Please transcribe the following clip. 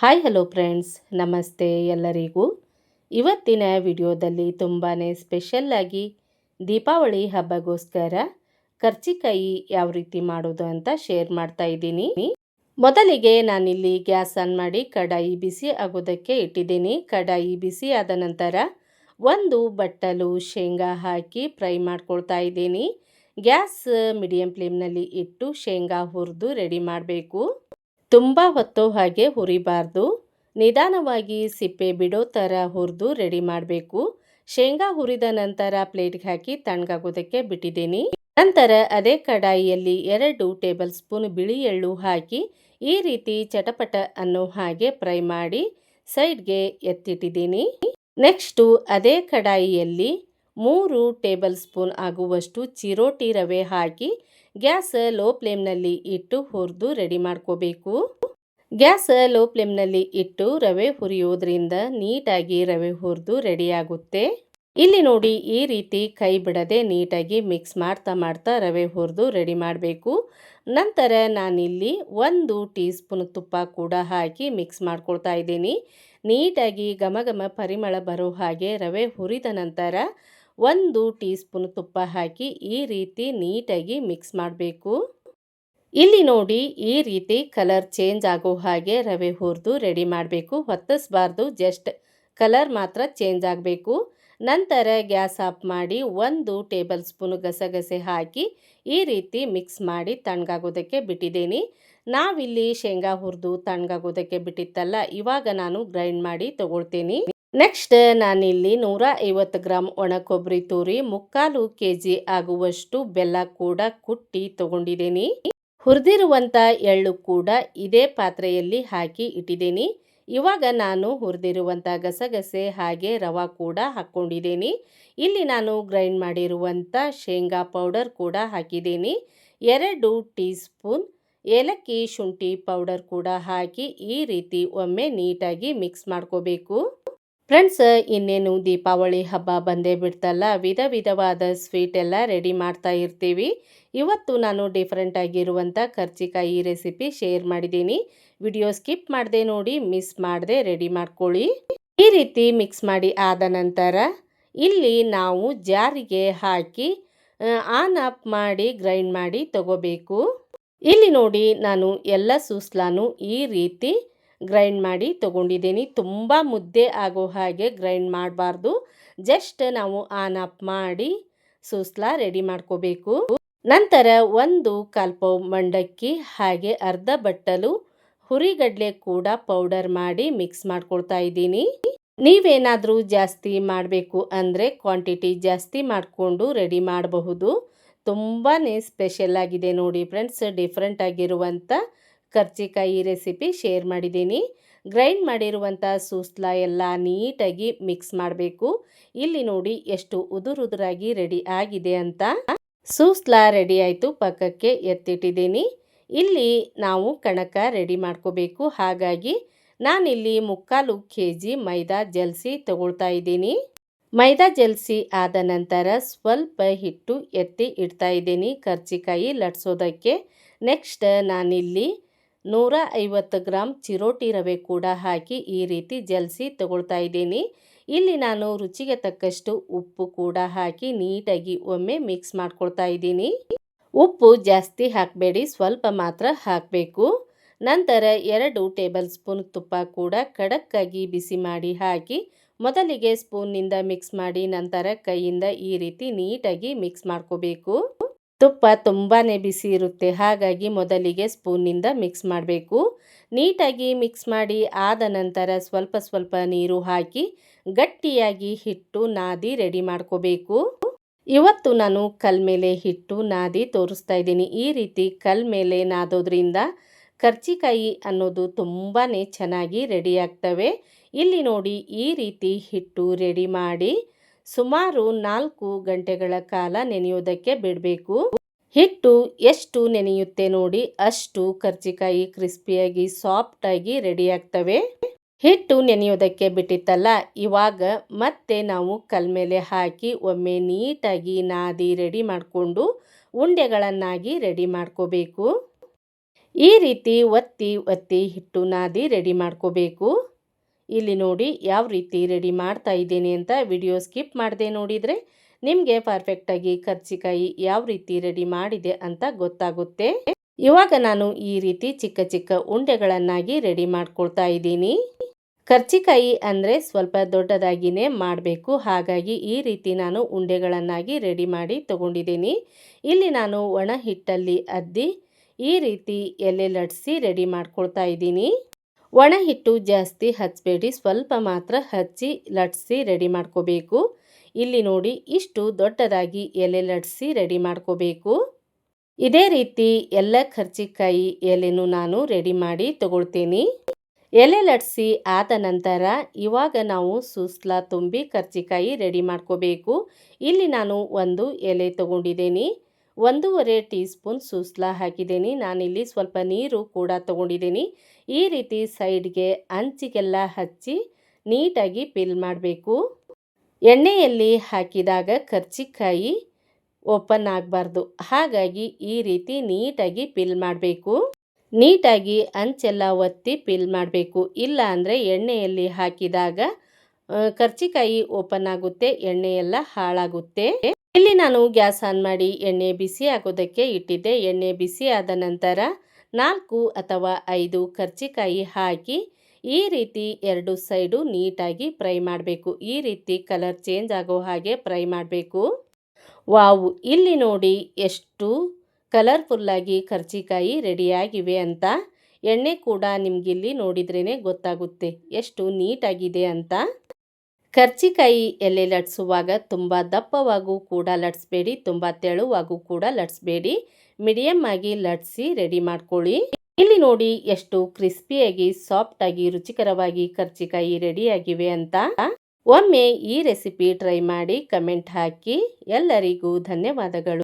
Hi, hello friends. ನಮಸ್ತೆ ಎಲ್ಲರಿಗೂ. ಇವತ್ತಿನ ವಿಡಿಯೋದಲ್ಲಿ ತುಂಬಾ ಸ್ಪೆಷಲ್ಲಾಗಿ ದೀಪಾವಳಿ ಹಬ್ಬಗೋಸ್ಕರ ಕರ್ಚಿಕಾಯಿ ಯಾವ ರೀತಿ ಮಾಡೋದು ಅಂತ ಶೇರ್ ಮಾಡ್ತಾ ಇದ್ದೀನಿ. ಮೊದಲಿಗೆ ನಾನಿಲ್ಲಿ ಗ್ಯಾಸ್ ಆನ್ ಮಾಡಿ ಕಡಾಯಿ ಬಿಸಿ ಆಗೋದಕ್ಕೆ ಇಟ್ಟಿದ್ದೀನಿ. ಕಡಾಯಿ ಬಿಸಿ ಆದ ನಂತರ ಒಂದು ಬಟ್ಟಲು ಶೇಂಗಾ ಹಾಕಿ ಫ್ರೈ ಮಾಡ್ಕೊಳ್ತಾ ಇದ್ದೀನಿ. ಗ್ಯಾಸ್ ಮೀಡಿಯಂ ಫ್ಲೇಮ್ನಲ್ಲಿ ಇಟ್ಟು ಶೇಂಗಾ ಹುರಿದು ರೆಡಿ ಮಾಡಬೇಕು. ತುಂಬ ಹೊತ್ತು ಹಾಗೆ ಹುರಿಬಾರ್ದು. ನಿಧಾನವಾಗಿ ಸಿಪ್ಪೆ ಬಿಡೋ ಥರ ಹುರಿದು ರೆಡಿ ಮಾಡಬೇಕು. ಶೇಂಗಾ ಹುರಿದ ನಂತರ ಪ್ಲೇಟ್ಗೆ ಹಾಕಿ ತಣ್ಣಗಾಗೋದಕ್ಕೆ ಬಿಟ್ಟಿದ್ದೀನಿ. ನಂತರ ಅದೇ ಕಡಾಯಿಯಲ್ಲಿ ಎರಡು ಟೇಬಲ್ ಸ್ಪೂನ್ ಬಿಳಿ ಎಳ್ಳು ಹಾಕಿ ಈ ರೀತಿ ಚಟಪಟ ಅನ್ನೋ ಹಾಗೆ ಫ್ರೈ ಮಾಡಿ ಸೈಡ್ಗೆ ಎತ್ತಿಟ್ಟಿದ್ದೀನಿ. ನೆಕ್ಸ್ಟು ಅದೇ ಕಡಾಯಿಯಲ್ಲಿ ಮೂರು ಟೇಬಲ್ ಸ್ಪೂನ್ ಆಗುವಷ್ಟು ಚಿರೋಟಿ ರವೆ ಹಾಕಿ ಗ್ಯಾಸ್ ಲೋ ಫ್ಲೇಮ್ನಲ್ಲಿ ಇಟ್ಟು ಹುರಿದು ರೆಡಿ ಮಾಡ್ಕೋಬೇಕು. ಗ್ಯಾಸ್ ಲೋ ಫ್ಲೇಮ್ನಲ್ಲಿ ಇಟ್ಟು ರವೆ ಹುರಿಯೋದ್ರಿಂದ ನೀಟಾಗಿ ರವೆ ಹುರಿದು ರೆಡಿಯಾಗುತ್ತೆ ಇಲ್ಲಿ ನೋಡಿ ಈ ರೀತಿ ಕೈ ಬಿಡದೆ ನೀಟಾಗಿ ಮಿಕ್ಸ್ ಮಾಡ್ತಾ ಮಾಡ್ತಾ ರವೆ ಹುರಿದು ರೆಡಿ ಮಾಡಬೇಕು. ನಂತರ ನಾನಿಲ್ಲಿ ಒಂದು ಟೀ ಸ್ಪೂನ್ ತುಪ್ಪ ಕೂಡ ಹಾಕಿ ಮಿಕ್ಸ್ ಮಾಡ್ಕೊಳ್ತಾ ಇದ್ದೀನಿ. ನೀಟಾಗಿ ಘಮ ಘಮ ಪರಿಮಳ ಬರೋ ಹಾಗೆ ರವೆ ಹುರಿದ ನಂತರ ಒಂದು ಟೀ ಸ್ಪೂನ್ ತುಪ್ಪ ಹಾಕಿ ಈ ರೀತಿ ನೀಟಾಗಿ ಮಿಕ್ಸ್ ಮಾಡಬೇಕು. ಇಲ್ಲಿ ನೋಡಿ ಈ ರೀತಿ ಕಲರ್ ಚೇಂಜ್ ಆಗೋ ಹಾಗೆ ರವೆ ಹುರಿದು ರೆಡಿ ಮಾಡಬೇಕು. ಹೊತ್ತಿಸ್ಬಾರ್ದು ಜಸ್ಟ್ ಕಲರ್ ಮಾತ್ರ ಚೇಂಜ್ ಆಗಬೇಕು. ನಂತರ ಗ್ಯಾಸ್ ಆಫ್ ಮಾಡಿ ಒಂದು ಟೇಬಲ್ ಸ್ಪೂನ್ ಗಸಗಸೆ ಹಾಕಿ ಈ ರೀತಿ ಮಿಕ್ಸ್ ಮಾಡಿ ತಣ್ಣಗಾಗೋದಕ್ಕೆ ಬಿಟ್ಟಿದ್ದೀನಿ. ನಾವಿಲ್ಲಿ ಶೇಂಗಾ ಹುರಿದು ತಣ್ಣಗಾಗೋದಕ್ಕೆ ಬಿಟ್ಟಿತ್ತಲ್ಲ, ಇವಾಗ ನಾನು ಗ್ರೈಂಡ್ ಮಾಡಿ ತಗೊಳ್ತೀನಿ. ನೆಕ್ಸ್ಟ್ ನಾನಿಲ್ಲಿ ನೂರ ಐವತ್ತು ಗ್ರಾಮ್ ಒಣ ಕೊಬ್ಬರಿ ತೂರಿ, ಮುಕ್ಕಾಲು ಕೆ ಜಿ ಆಗುವಷ್ಟು ಬೆಲ್ಲ ಕೂಡ ಕುಟ್ಟಿ ತಗೊಂಡಿದ್ದೀನಿ. ಹುರಿದಿರುವಂಥ ಎಳ್ಳು ಕೂಡ ಇದೇ ಪಾತ್ರೆಯಲ್ಲಿ ಹಾಕಿ ಇಟ್ಟಿದ್ದೀನಿ. ಇವಾಗ ನಾನು ಹುರಿದಿರುವಂಥ ಗಸಗಸೆ ಹಾಗೆ ರವೆ ಕೂಡ ಹಾಕ್ಕೊಂಡಿದ್ದೀನಿ. ಇಲ್ಲಿ ನಾನು ಗ್ರೈಂಡ್ ಮಾಡಿರುವಂಥ ಶೇಂಗಾ ಪೌಡರ್ ಕೂಡ ಹಾಕಿದ್ದೀನಿ. ಎರಡು ಟೀ ಸ್ಪೂನ್ ಏಲಕ್ಕಿ ಶುಂಠಿ ಪೌಡರ್ ಕೂಡ ಹಾಕಿ ಈ ರೀತಿ ಒಮ್ಮೆ ನೀಟಾಗಿ ಮಿಕ್ಸ್ ಮಾಡ್ಕೋಬೇಕು. ಫ್ರೆಂಡ್ಸ್, ಇನ್ನೇನು ದೀಪಾವಳಿ ಹಬ್ಬ ಬಂದೇ ಬಿಡ್ತಲ್ಲ, ವಿಧ ವಿಧವಾದ ಸ್ವೀಟ್ ಎಲ್ಲ ರೆಡಿ ಮಾಡ್ತಾ ಇರ್ತೀವಿ. ಇವತ್ತು ನಾನು ಡಿಫ್ರೆಂಟ್ ಆಗಿರುವಂಥ ಕರ್ಜಿಕಾಯಿ ರೆಸಿಪಿ ಶೇರ್ ಮಾಡಿದ್ದೀನಿ. ವಿಡಿಯೋ ಸ್ಕಿಪ್ ಮಾಡದೆ ನೋಡಿ ಮಿಸ್ ಮಾಡದೆ ರೆಡಿ ಮಾಡ್ಕೊಳ್ಳಿ. ಈ ರೀತಿ ಮಿಕ್ಸ್ ಮಾಡಿ ಆದ ನಂತರ, ಇಲ್ಲಿ ನಾವು ಜಾರಿಗೆ ಹಾಕಿ ಆನ್ ಆಫ್ ಮಾಡಿ ಗ್ರೈಂಡ್ ಮಾಡಿ ತಗೋಬೇಕು. ಇಲ್ಲಿ ನೋಡಿ, ನಾನು ಎಲ್ಲ ಸೂಸ್ಲಾನು ಈ ರೀತಿ ಗ್ರೈಂಡ್ ಮಾಡಿ ತಗೊಂಡಿದ್ದೀನಿ. ತುಂಬ ಮುದ್ದೆ ಆಗೋ ಹಾಗೆ ಗ್ರೈಂಡ್ ಮಾಡಬಾರ್ದು. ಜಸ್ಟ್ ನಾವು ಆನ್ ಆಫ್ ಮಾಡಿ ಸೂಸ್ಲಾ ರೆಡಿ ಮಾಡ್ಕೋಬೇಕು. ನಂತರ ಒಂದು ಕಾಲ್ಪೌ ಮಂಡಕ್ಕಿ, ಹಾಗೆ ಅರ್ಧ ಬಟ್ಟಲು ಹುರಿಗಡ್ಲೆ ಕೂಡ ಪೌಡರ್ ಮಾಡಿ ಮಿಕ್ಸ್ ಮಾಡ್ಕೊಳ್ತಾ ಇದ್ದೀನಿ. ನೀವೇನಾದರೂ ಜಾಸ್ತಿ ಮಾಡಬೇಕು ಅಂದರೆ ಕ್ವಾಂಟಿಟಿ ಜಾಸ್ತಿ ಮಾಡಿಕೊಂಡು ರೆಡಿ ಮಾಡಬಹುದು. ತುಂಬಾ ಸ್ಪೆಷಲ್ ಆಗಿದೆ ನೋಡಿ ಫ್ರೆಂಡ್ಸ್, ಡಿಫ್ರೆಂಟ್ ಆಗಿರುವಂಥ ಕರ್ಚಿಕಾಯಿ ರೆಸಿಪಿ ಶೇರ್ ಮಾಡಿದ್ದೀನಿ. ಗ್ರೈಂಡ್ ಮಾಡಿರುವಂಥ ಸೂಸ್ಲ ಎಲ್ಲ ನೀಟಾಗಿ ಮಿಕ್ಸ್ ಮಾಡಬೇಕು. ಇಲ್ಲಿ ನೋಡಿ ಎಷ್ಟು ಉದುರುದುರಾಗಿ ರೆಡಿ ಆಗಿದೆ ಅಂತ. ಸೂಸ್ಲ ರೆಡಿ ಆಯಿತು, ಪಕ್ಕಕ್ಕೆ ಎತ್ತಿಟ್ಟಿದ್ದೀನಿ. ಇಲ್ಲಿ ನಾವು ಕಣಕ ರೆಡಿ ಮಾಡ್ಕೋಬೇಕು. ಹಾಗಾಗಿ ನಾನಿಲ್ಲಿ ಮುಕ್ಕಾಲು ಕೆ ಜಿ ಮೈದಾ ಜಲ್ಸಿ ತಗೊಳ್ತಾ ಇದ್ದೀನಿ. ಮೈದಾ ಜಲ್ಸಿ ಆದ ನಂತರ ಸ್ವಲ್ಪ ಹಿಟ್ಟು ಎತ್ತಿ ಇಡ್ತಾ ಇದ್ದೀನಿ ಕರ್ಚಿಕಾಯಿ ಲಟ್ಸೋದಕ್ಕೆ. ನೆಕ್ಸ್ಟ್ ನಾನಿಲ್ಲಿ ನೂರ ಐವತ್ತು ಗ್ರಾಮ್ ಚಿರೋಟಿ ರವೆ ಕೂಡ ಹಾಕಿ ಈ ರೀತಿ ಜಲ್ಸಿ ತಗೊಳ್ತಾ ಇದ್ದೀನಿ. ಇಲ್ಲಿ ನಾನು ರುಚಿಗೆ ತಕ್ಕಷ್ಟು ಉಪ್ಪು ಕೂಡ ಹಾಕಿ ನೀಟಾಗಿ ಒಮ್ಮೆ ಮಿಕ್ಸ್ ಮಾಡ್ಕೊಳ್ತಾ ಇದ್ದೀನಿ. ಉಪ್ಪು ಜಾಸ್ತಿ ಹಾಕಬೇಡಿ, ಸ್ವಲ್ಪ ಮಾತ್ರ ಹಾಕಬೇಕು. ನಂತರ ಎರಡು ಟೇಬಲ್ ಸ್ಪೂನ್ ತುಪ್ಪ ಕೂಡ ಖಡಕ್ಕಾಗಿ ಬಿಸಿ ಮಾಡಿ ಹಾಕಿ ಮೊದಲಿಗೆ ಸ್ಪೂನ್ನಿಂದ ಮಿಕ್ಸ್ ಮಾಡಿ ನಂತರ ಕೈಯಿಂದ ಈ ರೀತಿ ನೀಟಾಗಿ ಮಿಕ್ಸ್ ಮಾಡ್ಕೋಬೇಕು. ತುಪ್ಪ ತುಂಬಾ ಬಿಸಿ ಇರುತ್ತೆ, ಹಾಗಾಗಿ ಮೊದಲಿಗೆ ಸ್ಪೂನಿಂದ ಮಿಕ್ಸ್ ಮಾಡಬೇಕು. ನೀಟಾಗಿ ಮಿಕ್ಸ್ ಮಾಡಿ ಆದ ನಂತರ ಸ್ವಲ್ಪ ಸ್ವಲ್ಪ ನೀರು ಹಾಕಿ ಗಟ್ಟಿಯಾಗಿ ಹಿಟ್ಟು ನಾದಿ ರೆಡಿ ಮಾಡ್ಕೋಬೇಕು. ಇವತ್ತು ನಾನು ಕಲ್ ಮೇಲೆ ಹಿಟ್ಟು ನಾದಿ ತೋರಿಸ್ತಾ ಇದ್ದೀನಿ. ಈ ರೀತಿ ಕಲ್ ಮೇಲೆ ನಾದೋದ್ರಿಂದ ಕರ್ಚಿಕಾಯಿ ಅನ್ನೋದು ತುಂಬಾ ಚೆನ್ನಾಗಿ ರೆಡಿ ಆಗ್ತವೆ. ಇಲ್ಲಿ ನೋಡಿ ಈ ರೀತಿ ಹಿಟ್ಟು ರೆಡಿ ಮಾಡಿ ಸುಮಾರು ನಾಲ್ಕು ಗಂಟೆಗಳ ಕಾಲ ನೆನೆಯೋದಕ್ಕೆ ಬಿಡಬೇಕು. ಹಿಟ್ಟು ಎಷ್ಟು ನೆನೆಯುತ್ತೆ ನೋಡಿ, ಅಷ್ಟು ಕರ್ಜಿಕಾಯಿ ಕ್ರಿಸ್ಪಿಯಾಗಿ ಸಾಫ್ಟಾಗಿ ರೆಡಿ ಆಗ್ತವೆ. ಹಿಟ್ಟು ನೆನೆಯೋದಕ್ಕೆ ಬಿಟ್ಟಿತ್ತಲ್ಲ, ಇವಾಗ ಮತ್ತೆ ನಾವು ಕಲ್ ಮೇಲೆ ಹಾಕಿ ಒಮ್ಮೆ ನೀಟಾಗಿ ನಾದಿ ರೆಡಿ ಮಾಡಿಕೊಂಡು ಉಂಡೆಗಳನ್ನಾಗಿ ರೆಡಿ ಮಾಡ್ಕೋಬೇಕು. ಈ ರೀತಿ ಒತ್ತಿ ಒತ್ತಿ ಹಿಟ್ಟು ನಾದಿ ರೆಡಿ ಮಾಡ್ಕೋಬೇಕು. ಇಲ್ಲಿ ನೋಡಿ ಯಾವ ರೀತಿ ರೆಡಿ ಮಾಡ್ತಾ ಇದ್ದೀನಿ ಅಂತ ವಿಡಿಯೋ ಸ್ಕಿಪ್ ಮಾಡದೆ ನೋಡಿದರೆ ನಿಮಗೆ ಪರ್ಫೆಕ್ಟಾಗಿ ಕರ್ಜಿಕಾಯಿ ಯಾವ ರೀತಿ ರೆಡಿ ಮಾಡಿದೆ ಅಂತ ಗೊತ್ತಾಗುತ್ತೆ. ಇವಾಗ ನಾನು ಈ ರೀತಿ ಚಿಕ್ಕ ಚಿಕ್ಕ ಉಂಡೆಗಳನ್ನಾಗಿ ರೆಡಿ ಮಾಡ್ಕೊಳ್ತಾ ಇದ್ದೀನಿ. ಕರ್ಚಿಕಾಯಿ ಅಂದರೆ ಸ್ವಲ್ಪ ದೊಡ್ಡದಾಗಿಯೇ ಮಾಡಬೇಕು. ಹಾಗಾಗಿ ಈ ರೀತಿ ನಾನು ಉಂಡೆಗಳನ್ನಾಗಿ ರೆಡಿ ಮಾಡಿ ತಗೊಂಡಿದ್ದೀನಿ. ಇಲ್ಲಿ ನಾನು ಒಣ ಹಿಟ್ಟಲ್ಲಿ ಅದ್ದಿ ಈ ರೀತಿ ಎಲೆ ಲಟ್ಸಿ ರೆಡಿ ಮಾಡ್ಕೊಳ್ತಾ ಇದ್ದೀನಿ. ಒಣ ಹಿಟ್ಟು ಜಾಸ್ತಿ ಹಚ್ಚಬೇಡಿ ಸ್ವಲ್ಪ ಮಾತ್ರ ಹಚ್ಚಿ ಲಟ್ಸಿ ರೆಡಿ ಮಾಡ್ಕೋಬೇಕು. ಇಲ್ಲಿ ನೋಡಿ ಇಷ್ಟು ದೊಡ್ಡದಾಗಿ ಎಲೆ ಲಟ್ಸಿ ರೆಡಿ ಮಾಡ್ಕೋಬೇಕು. ಇದೇ ರೀತಿ ಎಲ್ಲ ಖರ್ಚಿಕಾಯಿ ಎಲೆನೂ ನಾನು ರೆಡಿ ಮಾಡಿ ತಗೊಳ್ತೀನಿ. ಎಲೆ ಲಟ್ಸಿ ಆದ ನಂತರ ಇವಾಗ ನಾವು ಸೂಸ್ಲ ತುಂಬಿ ಕರ್ಚಿಕಾಯಿ ರೆಡಿ ಮಾಡ್ಕೋಬೇಕು. ಇಲ್ಲಿ ನಾನು ಒಂದು ಎಲೆ ತಗೊಂಡಿದ್ದೀನಿ. ಒಂದೂವರೆ ಟೀ ಸ್ಪೂನ್ ಸೂಸ್ಲ ಹಾಕಿದ್ದೀನಿ. ನಾನಿಲ್ಲಿ ಸ್ವಲ್ಪ ನೀರು ಕೂಡ ತಗೊಂಡಿದ್ದೀನಿ. ಈ ರೀತಿ ಸೈಡ್ಗೆ ಅಂಚಿಗೆಲ್ಲ ಹಚ್ಚಿ ನೀಟಾಗಿ ಪಿಲ್ ಮಾಡಬೇಕು. ಎಣ್ಣೆಯಲ್ಲಿ ಹಾಕಿದಾಗ ಕರ್ಚಿಕಾಯಿ ಓಪನ್ ಆಗಬಾರ್ದು. ಹಾಗಾಗಿ ಈ ರೀತಿ ನೀಟಾಗಿ ಪಿಲ್ ಮಾಡಬೇಕು. ನೀಟಾಗಿ ಅಂಚೆಲ್ಲ ಒತ್ತಿ ಪಿಲ್ ಮಾಡಬೇಕು. ಇಲ್ಲ ಅಂದರೆ ಎಣ್ಣೆಯಲ್ಲಿ ಹಾಕಿದಾಗ ಕರ್ಚಿಕಾಯಿ ಓಪನ್ ಆಗುತ್ತೆ, ಎಣ್ಣೆಯೆಲ್ಲ ಹಾಳಾಗುತ್ತೆ. ಇಲ್ಲಿ ನಾನು ಗ್ಯಾಸ್ ಆನ್ ಮಾಡಿ ಎಣ್ಣೆ ಬಿಸಿ ಆಗೋದಕ್ಕೆ ಇಟ್ಟಿದ್ದೆ. ಎಣ್ಣೆ ಬಿಸಿ ಆದ ನಂತರ ನಾಲ್ಕು ಅಥವಾ ಐದು ಕರ್ಜಿಕಾಯಿ ಹಾಕಿ ಈ ರೀತಿ ಎರಡು ಸೈಡು ನೀಟಾಗಿ ಫ್ರೈ ಮಾಡಬೇಕು. ಈ ರೀತಿ ಕಲರ್ ಚೇಂಜ್ ಆಗೋ ಹಾಗೆ ಫ್ರೈ ಮಾಡಬೇಕು. ವಾವು! ಇಲ್ಲಿ ನೋಡಿ ಎಷ್ಟು ಕಲರ್ಫುಲ್ಲಾಗಿ ಕರ್ಜಿಕಾಯಿ ರೆಡಿಯಾಗಿವೆ ಅಂತ. ಎಣ್ಣೆ ಕೂಡ ನಿಮಗಿಲ್ಲಿ ನೋಡಿದ್ರೇ ಗೊತ್ತಾಗುತ್ತೆ. ಎಷ್ಟು ನೀಟಾಗಿದೆ ಅಂತ. ಕರ್ಚಿಕಾಯಿ ಎಲೆ ಲಟ್ಸುವಾಗ ತುಂಬ ದಪ್ಪವಾಗೂ ಕೂಡ ಲಟ್ಸ್ಬೇಡಿ, ತುಂಬ ತೆಳುವಾಗೂ ಕೂಡ ಲಟ್ಸ್ಬೇಡಿ. ಮೀಡಿಯಮ್ ಆಗಿ ಲಟ್ಸಿ ರೆಡಿ ಮಾಡ್ಕೊಳ್ಳಿ. ಇಲ್ಲಿ ನೋಡಿ ಎಷ್ಟು ಕ್ರಿಸ್ಪಿಯಾಗಿ ಸಾಫ್ಟಾಗಿ ರುಚಿಕರವಾಗಿ ಕರ್ಚಿಕಾಯಿ ರೆಡಿಯಾಗಿವೆ ಅಂತ. ಒಮ್ಮೆ ಈ ರೆಸಿಪಿ ಟ್ರೈ ಮಾಡಿ ಕಮೆಂಟ್ ಹಾಕಿ. ಎಲ್ಲರಿಗೂ ಧನ್ಯವಾದಗಳು.